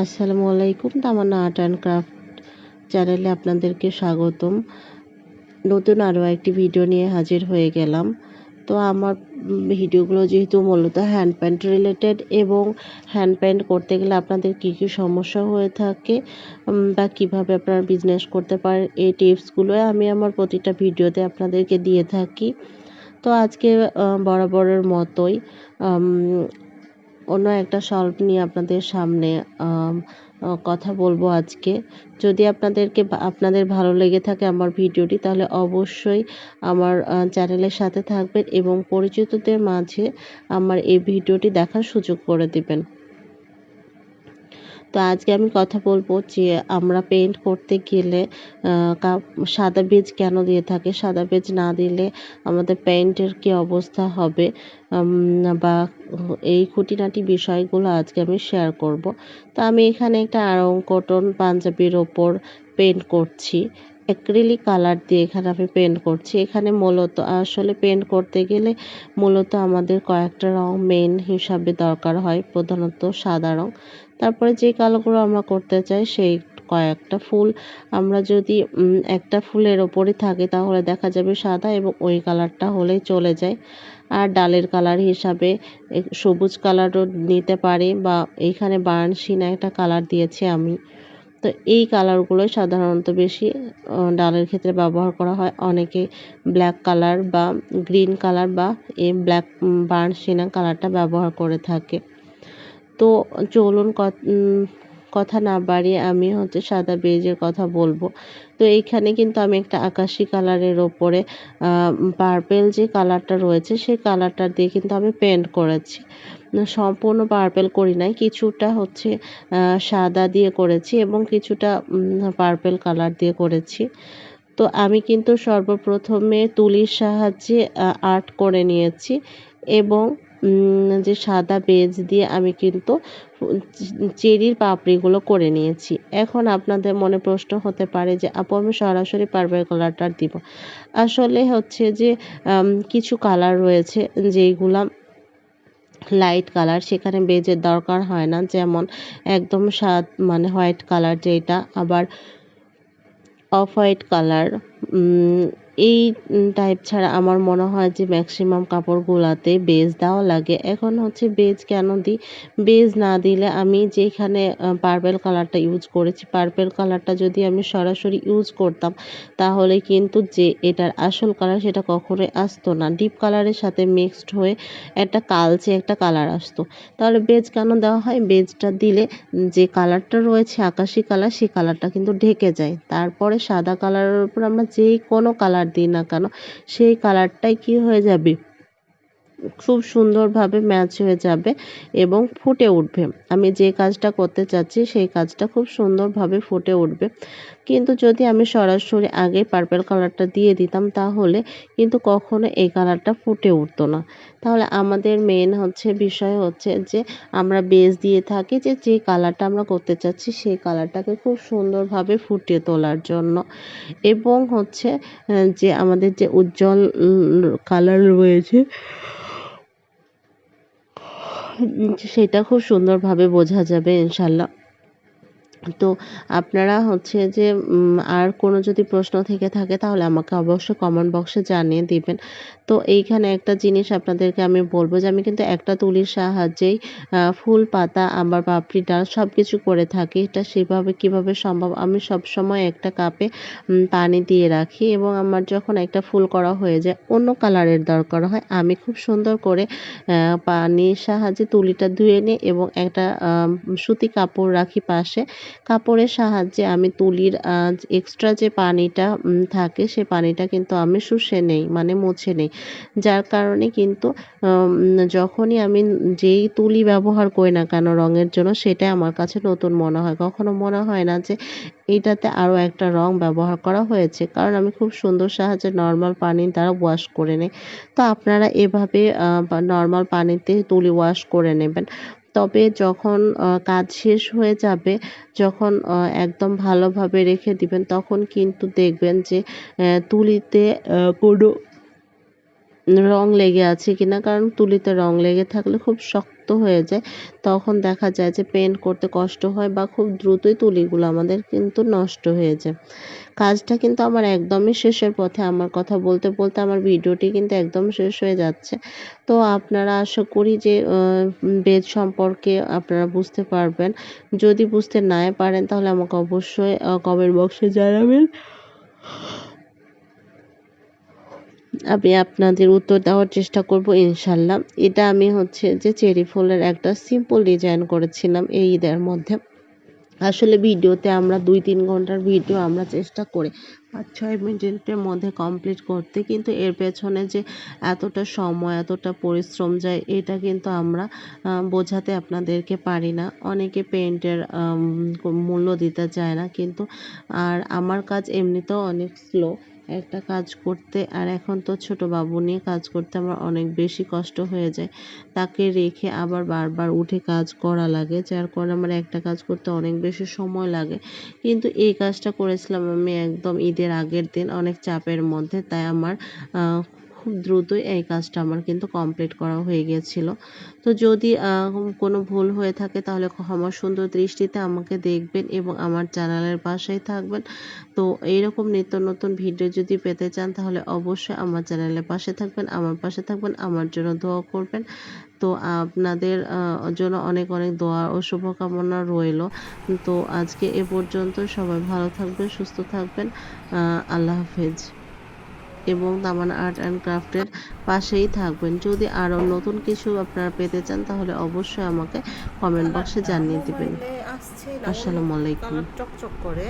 আসসালামু আলাইকুম, তামান্না art and craft চ্যানেলে আপনাদেরকে স্বাগতম। নতুন আরও একটি ভিডিও নিয়ে হাজির হয়ে গেলাম। তো আমার ভিডিওগুলো যেহেতু মূলত হ্যান্ড প্যান্ট রিলেটেড এবং হ্যান্ড প্যান্ট করতে গেলে আপনাদের কী কী সমস্যা হয়ে থাকে বা কীভাবে আপনারা বিজনেস করতে পারেন, এই টিপসগুলো আমি আমার প্রতিটা ভিডিওতে আপনাদেরকে দিয়ে থাকি। তো আজকে বরাবরের মতোই অন্য একটা সল্ভ নিয়ে আপনাদের সামনে কথা বলব আজকে। যদি আপনাদেরকে আপনাদের ভালো লেগে থাকে আমার ভিডিওটি, তাহলে অবশ্যই আমার চ্যানেলের সাথে থাকবেন এবং পরিচিতদের মাঝে আমার এই ভিডিওটি দেখার সুযোগ করে দিবেন। তো আজকে আমি কথা বলব যে আমরা পেন্ট করতে গেলে সাদা বীজ কেন দিয়ে থাকে? সাদা বীজ না দিলে আমাদের পেন্টের কি অবস্থা হবে? বা এই খুঁটিনাটি বিষয়গুলো আজকে আমি শেয়ার করব। তো আমি এখানে একটা আরং কটন পাঞ্জাবির ওপর পেন্ট করছি। অ্যাক্রিলিক কালার দিয়ে এখানে আমি পেন্ট করছি। এখানে মূলত, আসলে পেন্ট করতে গেলে মূলত আমাদের কয়েকটা রং মেন হিসাবে দরকার হয়। প্রধানত সাদা রং। তারপরে যে কালারগুলো আমরা করতে চাই, সেই কয়েকটা ফুল। আমরা যদি একটা ফুলের ওপরে থাকে, তাহলে দেখা যাবে সাদা এবং ওই কালারটা হলেই চলে যায়। আর ডালের কালার হিসাবে সবুজ কালারও নিতে পারি বা এইখানে বার্নসিনা একটা কালার দিয়েছি আমি। তো এই কালারগুলোই সাধারণত বেশি ডালের ক্ষেত্রে ব্যবহার করা হয়। অনেকে ব্ল্যাক কালার বা গ্রিন কালার বা এই ব্ল্যাক বার্নসিনা কালারটা ব্যবহার করে থাকে। তো চলুন কথা না বাড়িয়ে আমি হচ্ছে সাদা বেজের কথা বলব। তো এইখানে কিন্তু আমি একটা আকাশি কালারের ওপরে পার্পেল যে কালারটা রয়েছে সেই কালারটা দিয়ে কিন্তু আমি পেন্ট করেছি। সম্পূর্ণ পার্পেল করি নাই, কিছুটা হচ্ছে সাদা দিয়ে করেছি এবং কিছুটা পার্পেল কালার দিয়ে করেছি। তো আমি কিন্তু সর্বপ্রথমে তুলির সাহায্যে আর্ট করে নিয়েছি এবং যে সাদা বেজ দিয়ে আমি কিন্তু চেরির পাপড়িগুলো করে নিয়েছি। এখন আপনাদের মনে প্রশ্ন হতে পারে যে, আপু, আমি সরাসরি পার্পেল কালারটা দিব। আসলে হচ্ছে যে কিছু কালার রয়েছে যেইগুলা লাইট কালার, সেখানে বেজের দরকার হয় না। যেমন একদম সাদ মানে হোয়াইট কালার যেটা আবার অফ হোয়াইট কালার এই টাইপ ছাড়া আমার মনে হয় যে ম্যাক্সিমাম কাপড়গুলাতে বেজ দেওয়া লাগে। এখন হচ্ছে বেজ কেন দিই? বেজ না দিলে আমি যেখানে পার্পেল কালারটা ইউজ করেছি পার্পেল কালারটা যদি আমি সরাসরি ইউজ করতাম, তাহলে কিন্তু যে এটার আসল কালার সেটা কখনোই আসতো না। ডিপ কালারের সাথে মিক্সড হয়ে একটা কালচে একটা কালার আসতো। তাহলে বেজ কেন দেওয়া হয়? বেজটা দিলে যে কালারটা রয়েছে, আকাশি কালার সেই কালারটা কিন্তু ঢেকে যায়। তারপরে সাদা কালারের উপর আমরা যেই কোনো কালার কালার দিই না কেন, সেই কালারটাই কি হয়ে যাবে? খুব সুন্দরভাবে ম্যাচ হয়ে যাবে এবং ফুটে উঠবে। আমি যে কাজটা করতে চাচ্ছি, সেই কাজটা খুব সুন্দরভাবে ফুটে উঠবে। কিন্তু যদি আমি সরাসরি আগে পার্পেল কালারটা দিয়ে দিতাম তাহলে কিন্তু কখনো এই কালারটা ফুটে উঠতো না। তাহলে আমাদের মেন হচ্ছে বিষয় হচ্ছে যে আমরা বেস দিয়ে থাকি যে যে কালারটা আমরা করতে চাচ্ছি সেই কালারটাকে খুব সুন্দরভাবে ফুটিয়ে তোলার জন্য। এবং হচ্ছে যে আমাদের যে উজ্জ্বল কালার রয়েছে, সেটা খুব সুন্দরভাবে বোঝা যাবে ইনশাল্লাহ। তো আপনারা হচ্ছে যে আর কোনো যদি প্রশ্ন থেকে থাকে তাহলে আমাকে অবশ্যই কমেন্ট বক্সে জানিয়ে দিবেন। তো এইখানে একটা জিনিস আপনাদেরকে আমি বলব যে, আমি কিন্তু একটা তুলির সাহায্যেই ফুল, পাতা আমার পাপড়ি, ডাল সব কিছু করে থাকি। এটা সেভাবে কীভাবে সম্ভব আমি সব সময় একটা কাপে পানি দিয়ে রাখি এবং আমার যখন একটা ফুল করা হয়ে যায়, অন্য কালারের দরকার হয়, আমি খুব সুন্দর করে পানির সাহায্যে তুলিটা ধুয়ে নিই এবং একটা সুতি কাপড় রাখি পাশে কাপড়ের সাহায্যে আমি তুলির এক্সট্রা যে পানিটা থাকে সে পানিটা কিন্তু আমি শুষে নেই মানে মুছে নেই। যার কারণে কিন্তু যখনই আমি যেই তুলি ব্যবহার করি না কেন রঙের জন্য, সেটাই আমার কাছে নতুন মনে হয়। কখনো মনে হয় না যে এইটাতে আরও একটা রং ব্যবহার করা হয়েছে, কারণ আমি খুব সুন্দর সাহায্যে নর্মাল পানি দ্বারা ওয়াশ করে নিই। তো আপনারা এভাবে নর্মাল পানিতে তুলি ওয়াশ করে নেবেন। তবে যখন কাজ শেষ হয়ে যাবে, যখন একদম ভালোভাবে রেখে দিবেন, তখন কিন্তু দেখবেন যে তুলিতে কোনো রং লেগে আছে কিনা, কারণ তুলিতে রং লেগে থাকলে খুব শক্ত হয়ে যায়। তখন দেখা যায় যে পেন্ট করতে কষ্ট হয় বা খুব দ্রুতই তুলিগুলো আমাদের কিন্তু নষ্ট হয়ে যায়। কাজটা কিন্তু আমার একদমই শেষের পথে, আমার কথা বলতে বলতে আমার ভিডিওটি কিন্তু একদম শেষ হয়ে যাচ্ছে। তো আপনারা আশা করি যে বেদ সম্পর্কে আপনারা বুঝতে পারবেন। যদি বুঝতে নাই পারেন তাহলে আমাকে অবশ্যই কমেন্ট বক্সে জানাবেন। আমি আপনাদের উত্তর দেওয়ার চেষ্টা করব, ইনশাল্লাহ। এটা আমি হচ্ছে যে চেরি ফুলের একটা সিম্পল ডিজাইন করেছিলাম এই ঈদের মধ্যে। আসলে ভিডিওতে আমরা দুই তিন ঘণ্টার ভিডিও আমরা চেষ্টা করি পাঁচ ছয় মিনিটের মধ্যে কমপ্লিট করতে, কিন্তু এর পেছনে যে এতটা সময়, এতটা পরিশ্রম যায়, এটা কিন্তু আমরা বোঝাতে আপনাদেরকে পারি না। অনেকে পেন্টের মূল্য দিতে চায় না, কিন্তু আর আমার কাজ এমনিতেও অনেক স্লো একটা কাজ করতে, আর এখন তো ছোট বাবু নিয়ে কাজ করতে আমার অনেক বেশি কষ্ট হয়ে যায়। তাকে রেখে আবার বারবার উঠে কাজ করা লাগে, যার কারণে আমার একটা কাজ করতে অনেক বেশি সময় লাগে। কিন্তু এই কাজটা করেছিলাম আমি একদম ঈদের আগের দিন, অনেক চাপের মধ্যে। তাই আমার খুব দ্রুতই এই কাজটা আমার কিন্তু কমপ্লিট করা হয়ে গিয়েছিল। তো যদি কোনো ভুল হয়ে থাকে তাহলে ক্ষমা সুন্দর দৃষ্টিতে আমাকে দেখবেন এবং আমার চ্যানেলের পাশেই থাকবেন। তো এইরকম নিত্য নতুন ভিডিও যদি পেতে চান তাহলে অবশ্যই আমার চ্যানেলের পাশে থাকবেন, আমার পাশে থাকবেন, আমার জন্য দোয়া করবেন। তো আপনাদের জন্য অনেক অনেক দোয়া ও শুভকামনা রইল। তো আজকে এ পর্যন্ত সবাই ভালো থাকবেন, সুস্থ থাকবেন। আল্লাহ হাফেজ। এবং তামান্না আর্ট অ্যান্ড ক্রাফটের পাশেই থাকবেন। যদি আরও নতুন কিছু আপনারা পেতে চান তাহলে অবশ্যই আমাকে কমেন্ট বক্সে জানিয়ে দেবেন। আসসালামু আলাইকুম। চকচক করে।